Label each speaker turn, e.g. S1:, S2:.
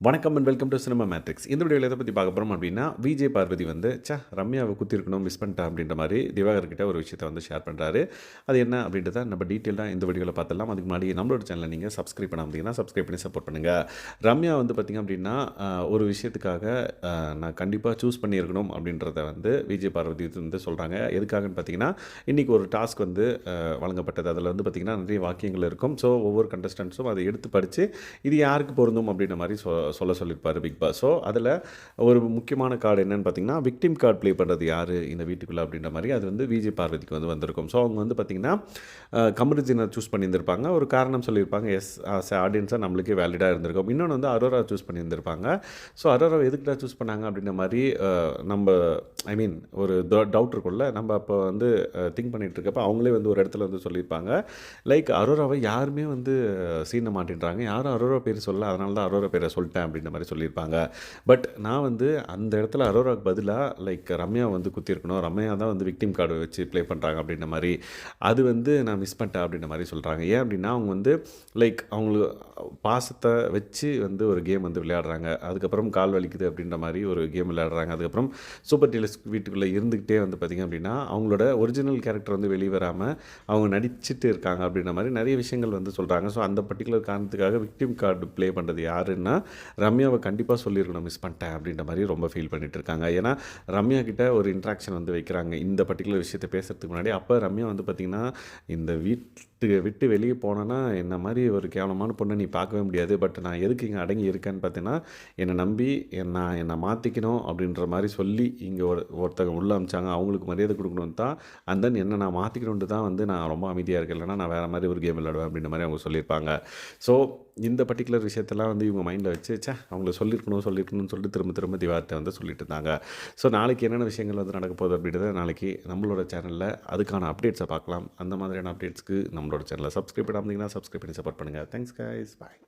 S1: வணக்கம் and welcome to Cinema Matrix இந்த வீடியோவில் எதை பற்றி பார்க்க போகிறோம் அப்படின்னா விஜய் பார்வதி வந்து சா ரம்யாவை குத்திருக்கணும் மிஸ் பண்ணிட்டா அப்படின்ற மாதிரி திவாகர் ஒரு விஷயத்தை வந்து ஷேர் பண்ணுறாரு அது என்ன அப்படின்றத நம்ம டீட்டெயிலாக இந்த வீடியோவில் பார்த்துலாம் அதுக்கு முன்னாடி நம்மளோட சேனலை நீங்கள் சப்ஸ்கிரைப் பண்ண முடியுங்கன்னா சப்ஸ்கிரைப் பண்ணி சப்போர்ட் பண்ணுங்கள் ரம்யா வந்து பார்த்திங்க அப்படின்னா ஒரு விஷயத்துக்காக நான் கண்டிப்பாக சூஸ் பண்ணியிருக்கணும் அப்படின்றத வந்து விஜய் பார்வதி வந்து சொல்கிறாங்க எதுக்காகன்னு பார்த்தீங்கன்னா இன்றைக்கி ஒரு டாஸ்க் வந்து வழங்கப்பட்டது. அதில் வந்து பார்த்திங்கன்னா நிறைய வாக்கியங்கள் இருக்கும். ஸோ ஒவ்வொரு கண்டஸ்டன்ஸும் அதை எடுத்து படித்து இது யாருக்கு பொருந்தும் அப்படின்ற மாதிரி சொ சொல்ல சொல்லியிருப்பார் பிக் பாஸ் ஸோ அதில் ஒரு முக்கியமான கார்டு என்னென்னு பார்த்தீங்கன்னா விக்டிம் கார்டு ப்ளே பண்ணுறது யார் இந்த வீட்டுக்குள்ளே அப்படின்ற மாதிரி அது வந்து விஜய் பார்வதிக்கு வந்து வந்திருக்கும். ஸோ அவங்க வந்து பார்த்திங்கன்னா கமருஜினை சூஸ் பண்ணியிருந்திருப்பாங்க. ஒரு காரணம் சொல்லியிருப்பாங்க எஸ் ஆஸ் ஆடியன்ஸாக நம்மளுக்கே வேலிடாக இருந்திருக்கும். இன்னொன்று வந்து அரோரா சூஸ் பண்ணியிருந்திருப்பாங்க. ஸோ அரோரா எதுக்குடா சூஸ் பண்ணாங்க அப்படின்ற மாதிரி நம்ம ஐ மீன் ஒரு டவுட் இருக்கும்ல. நம்ம அப்போ வந்து திங்க் பண்ணிகிட்ருக்கப்போ அவங்களே வந்து ஒரு இடத்துல வந்து சொல்லியிருப்பாங்க. லைக் அரோராவை யாருமே வந்து சீன மாட்டின்றாங்க. யாரும் அரோரா பேர் சொல்ல அதனால தான் அரோரா பேரை சொல்லிட்டேன் அப்படின்ற மாதிரி சொல்லியிருப்பாங்க. பட் நான் வந்து அந்த இடத்துல அரோராக்கு பதிலாக லைக் ரம்யா வந்து குத்திருக்கணும் ரம்யா தான் வந்து விக்டிம் கார்டு வச்சு ப்ளே பண்ணுறாங்க அப்படின்ற மாதிரி. அது வந்து நான் மிஸ் பண்ணிட்டேன் அப்படின்ற மாதிரி சொல்கிறாங்க ஏன் அப்படின்னா அவங்க வந்து லைக் அவங்களுக்கு பாசத்தை வச்சு வந்து ஒரு கேம் வந்து விளையாடுறாங்க. அதுக்கப்புறம் கால் வலிக்குது அப்படின்ற மாதிரி ஒரு கேம் விளையாடுறாங்க. அதுக்கப்புறம் சூப்பர் டீலர்ஸ் வீட்டுக்குள்ளே இருந்துக்கிட்டே வந்து பார்த்திங்க அப்படின்னா அவங்களோட ஒரிஜினல் கேரக்டர் வந்து வெளியே வராமல் அவங்க நடிச்சிட்டு இருக்காங்க அப்படின்ற மாதிரி நிறைய விஷயங்கள் வந்து சொல்கிறாங்க ஸோ அந்த பர்டிகுலர் காரணத்துக்காக விக்டிம் கார்டு ப்ளே பண்ணுறது யாருன்னா ரம்யாவை கண்டிப்பாக சொல்லியிருக்கணும் மிஸ் பண்ணிட்டேன் அப்படின்ற மாதிரி ரொம்ப ஃபீல் பண்ணிட்டு இருக்காங்க. ஏன்னா ரம்யா கிட்ட ஒரு இன்ட்ராக்ஷன் வந்து வைக்கிறாங்க. இந்த பர்டிகுலர் விஷயத்தை பேசுறதுக்கு முன்னாடி அப்போ ரம்யா வந்து பார்த்திங்கன்னா இந்த வீட்டு விட்டு வெளியே போனேன்னா என்ன மாதிரி ஒரு கேவலமான பொண்ணை நீ பார்க்கவே முடியாது. பட் நான் எதுக்கு இங்கே அடங்கி இருக்கேன்னு பார்த்தீங்கன்னா என்னை நம்பி நான் என்னை மாற்றிக்கணும் அப்படின்ற மாதிரி சொல்லி இங்கே ஒரு ஒருத்தங்க உள்ள அமிச்சாங்க. அவங்களுக்கு மரியாதை கொடுக்கணும் தான். அண்ட் தென் என்ன நான் மாற்றிக்கணுன்ட்டு தான் வந்து நான் ரொம்ப அமைதியாக இருக்கேன். இல்லைனா நான் வேறு மாதிரி ஒரு கேம் விளையாடுவேன் அப்படின்ற மாதிரி அவங்க சொல்லியிருப்பாங்க. ஸோ இந்த பர்டிகுலர் விஷயத்தெல்லாம் வந்து இவங்க மைண்டில் வச்சு ச்சே அவங்கள சொல்லியிருக்கணும் சொல்லியிருக்கணும்னு சொல்லிட்டு திரும்ப திரும்ப திவார்த்தை வந்து சொல்லிட்டு இருந்தாங்க. ஸோ நாளைக்கு என்னென்ன விஷயங்கள் வந்து நடக்க போகுது அப்படின்றத நாளைக்கு நம்மளோட சேனலில் அதுக்கான அப்டேட்ஸை பார்க்கலாம். அந்த மாதிரியான அப்டேட்ஸ்க்கு நம்மளோட சேனலை சப்ஸ்கிரைப் பண்ணாமல் சப்ஸ்கிரைப் பண்ணி சப்போர்ட் பண்ணுங்கள் தேங்க்ஸ் கைஸ் பாய்